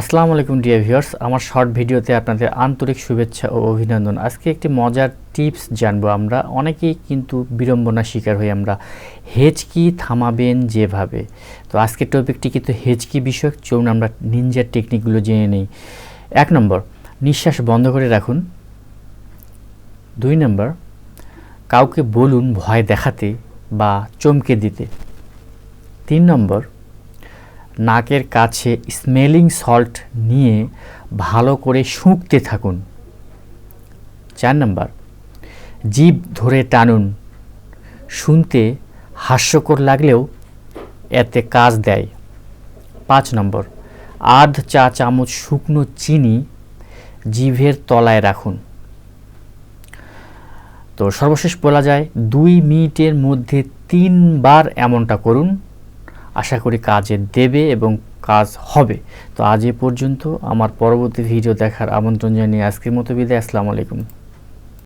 আসসালামু আলাইকুম dear viewers আমার শর্ট ভিডিওতে আপনাদের আন্তরিক শুভেচ্ছা ও অভিনন্দন। আজকে একটি মজার টিপস জানব আমরা। অনেকেই কিন্তু বিড়ম্বনা শিকার হই আমরা হেচকি থামাবেন যেভাবে। তো আজকের টপিকটি কিন্তু হেজকি বিষয়ক। চলুন আমরা নিনজার টেকনিকগুলো জেনে নেই। এক নম্বর, নিঃশ্বাস বন্ধ করে রাখুন। দুই নম্বর, কাউকে বলুন ভয় দেখাতে বা চমকে দিতে। তিন নম্বর নাকের কাছে স্মেলিং সল্ট নিয়ে ভালো করে শুঁকতে থাকুন। চার নম্বর, জিভ ধরে টানুন। শুনতে হাস্যকর লাগলেও এতে কাজ দেয়। পাঁচ নম্বর, আধ চা চামচ শুকনো চিনি জিভের তলায় রাখুন। তো সর্বশেষ বলা যায়, দুই মিনিটের মধ্যে তিনবার এমনটা করুন। আশা করি কাজে দেবে এবং কাজ হবে। তো আজ এ পর্যন্ত আমার পরবর্তী ভিডিও দেখার আমন্ত্রণ জানিয়ে আজকের মতো বিদায়। আসসালামু আলাইকুম।